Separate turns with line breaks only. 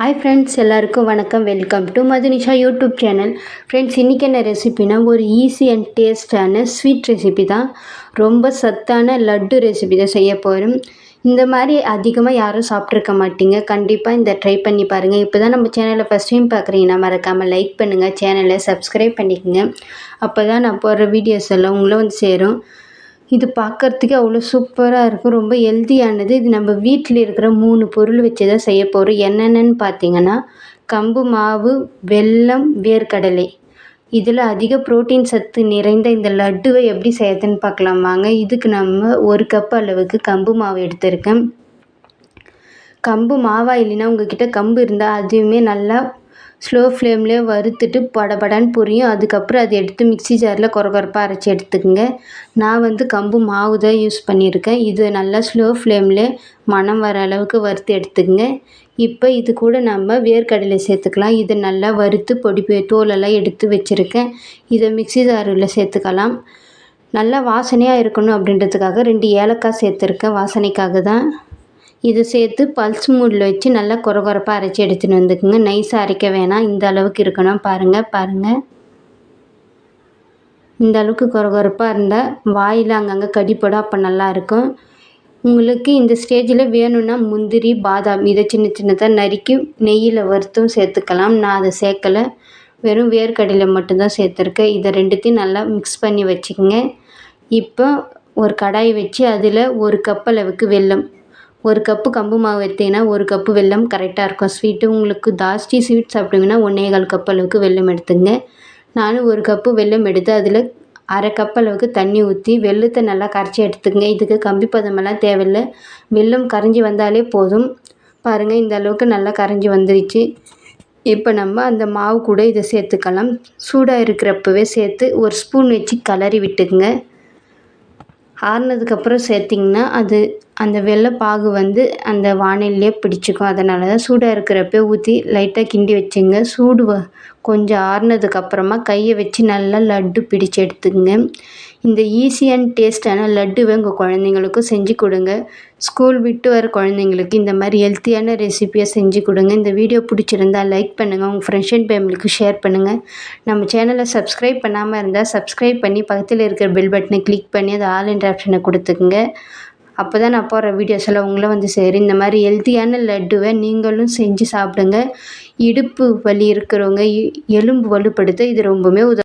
Hi friends எல்லாருக்கும் வணக்கம். Welcome to Madhunisha YouTube channel friends இன்றைக்கி என்ன ரெசிபினா ஒரு ஈஸி அண்ட் டேஸ்டான ஸ்வீட் ரெசிபி தான். ரொம்ப சத்தான லட்டு ரெசிபி தான் செய்ய போகிறோம் இந்த மாதிரி அதிகமாக யாரும் சாப்பிட்ருக்க மாட்டீங்க. கண்டிப்பாக இந்த ட்ரை பண்ணி பாருங்கள் இப்போ தான் நம்ம சேனலை ஃபஸ்ட் டைம் பார்க்குறீங்கன்னா மறக்காமல் லைக் பண்ணுங்கள் சேனலை சப்ஸ்கிரைப் பண்ணிக்கோங்க. அப்போ தான் நான் போடுற வீடியோஸ் எல்லாம் உங்களை வந்து சேரும். இது பார்க்கறதுக்கே அவ்வளோ சூப்பராக இருக்கும் ரொம்ப ஹெல்த்தியானது இது நம்ம வீட்டில் இருக்கிற மூணு பொருள் வச்சு தான் செய்ய போகிறோம் என்னென்னு பார்த்தீங்கன்னா கம்பு மாவு வெல்லம் வேர்க்கடலை. இதில் அதிக புரோட்டீன் சத்து நிறைந்த இந்த லட்டுவை எப்படி செய்யறதுன்னு பார்க்கலாம் வாங்க. இதுக்கு நம்ம ஒரு கப் அளவுக்கு கம்பு மாவு எடுத்திருக்கேன். கம்பு மாவா இல்லைன்னா உங்ககிட்ட கம்பு இருந்தால் அதுவுமே நல்லா ஸ்லோ ஃப்ளேம்லேயே வறுத்துட்டு படபடன்னு பொரியும். அதுக்கப்புறம் அதை எடுத்து மிக்ஸி ஜாரில் கொரகொரப்பாக அரைச்சி எடுத்துக்கோங்க. நான் வந்து கம்பு மாவு தான் யூஸ் பண்ணியிருக்கேன். இது நல்லா ஸ்லோ ஃப்ளேம்லேயே மணம் வர அளவுக்கு வறுத்து எடுத்துக்கோங்க. இப்போ இது கூட நம்ம வேர்க்கடலை சேர்த்துக்கலாம். இதை நல்லா வறுத்து பொடி தோலெல்லாம் எடுத்து வச்சுருக்கேன். இதை மிக்ஸி ஜாரில் சேர்த்துக்கலாம். நல்லா வாசனையாக இருக்கணும் அப்படின்றதுக்காக ரெண்டு ஏலக்காய் சேர்த்துருக்கேன். வாசனைக்காக தான். இது சேர்த்து பல்ஸ் மூடில் வச்சு நல்லா குறகுறப்பாக அரைச்சி எடுத்துன்னு வந்துக்குங்க. நைஸாக அரைக்க வேணாம். இந்த அளவுக்கு இருக்கணும். பாருங்கள் பாருங்கள் இந்த அளவுக்கு குறகுறப்பாக இருந்தால் வாயில் அங்கங்கே கடிப்படும் அப்போ நல்லாயிருக்கும் உங்களுக்கு இந்த ஸ்டேஜில் வேணும்னா முந்திரி பாதாம் இதை சின்ன சின்னதாக நறுக்கி நெய்யில் வறுத்தும் சேர்த்துக்கலாம். நான் அதை சேர்க்கலை. வெறும் வேர்க்கடையில் மட்டும்தான் சேர்த்துருக்கேன். இதை ரெண்டுத்தையும் நல்லா மிக்ஸ் பண்ணி வச்சுக்கோங்க. இப்போ ஒரு கடாய் வச்சு அதில் ஒரு கப் அளவுக்கு வெல்லம் ஒரு கப்பு கம்பு மாவு எடுத்தீங்கன்னா ஒரு கப்பு வெல்லம் கரெக்டாக இருக்கும். ஸ்வீட்டு உங்களுக்கு ஜாஸ்தி ஸ்வீட் சாப்பிடுங்கன்னா ஒன்றே கால் கப் அளவுக்கு வெல்லம் எடுத்துங்க. நானும் ஒரு கப்பு வெல்லம் எடுத்து அதில் அரை கப் அளவுக்கு தண்ணி ஊற்றி வெள்ளத்தை நல்லா கரைச்சி எடுத்துக்கங்க. இதுக்கு கம்பி பதமெல்லாம் தேவையில்லை. வெல்லம் கரைஞ்சி வந்தாலே போதும். பாருங்கள் இந்த அளவுக்கு நல்லா கரைஞ்சி வந்துடுச்சு இப்போ நம்ம அந்த மாவு கூட இதை சேர்த்துக்கலாம். சூடாக இருக்கிறப்பவே சேர்த்து ஒரு ஸ்பூன் வச்சு கலரி விட்டுக்குங்க. ஆறுனதுக்கப்புறம் சேர்த்திங்கன்னா அது அந்த வெள்ளைப்பாகு வந்து அந்த வாணலிலே பிடிச்சிக்கும். அதனால தான் சூடாக இருக்கிறப்பே ஊற்றி லைட்டாக கிண்டி வச்சுங்க. சூடு வ கொஞ்சம் ஆறுனதுக்கப்புறமா கையை வச்சு நல்லா லட்டு பிடிச்சு எடுத்துக்கங்க. இந்த ஈஸி அண்ட் டேஸ்டான லட்டுவை உங்கள் குழந்தைங்களுக்கும் செஞ்சு கொடுங்க. ஸ்கூல் விட்டு வர குழந்தைங்களுக்கு இந்த மாதிரி ஹெல்த்தியான ரெசிபியாக செஞ்சு கொடுங்க. இந்த வீடியோ பிடிச்சிருந்தா லைக் பண்ணுங்கள் உங்கள் ஃப்ரெண்ட்ஸ் அண்ட் ஃபேமிலிக்கு ஷேர் பண்ணுங்கள் நம்ம சேனலை சப்ஸ்கிரைப் பண்ணாமல் இருந்தால் சப்ஸ்கிரைப் பண்ணி பக்கத்தில் இருக்கிற பெல் பட்டனை கிளிக் பண்ணி அது ஆல் என்ற ஆப்ஷனை கொடுத்துக்குங்க. அப்போ தான் நான் போடுற வீடியோஸ் எல்லாம் உங்களை வந்து சரி இந்த மாதிரி ஹெல்த்தியான லட்டுவை நீங்களும் செஞ்சு சாப்பிடுங்க. இடுப்பு வலி இருக்கிறவங்க எலும்பு வலுப்படுத்த இது ரொம்பவுமே உதவும்.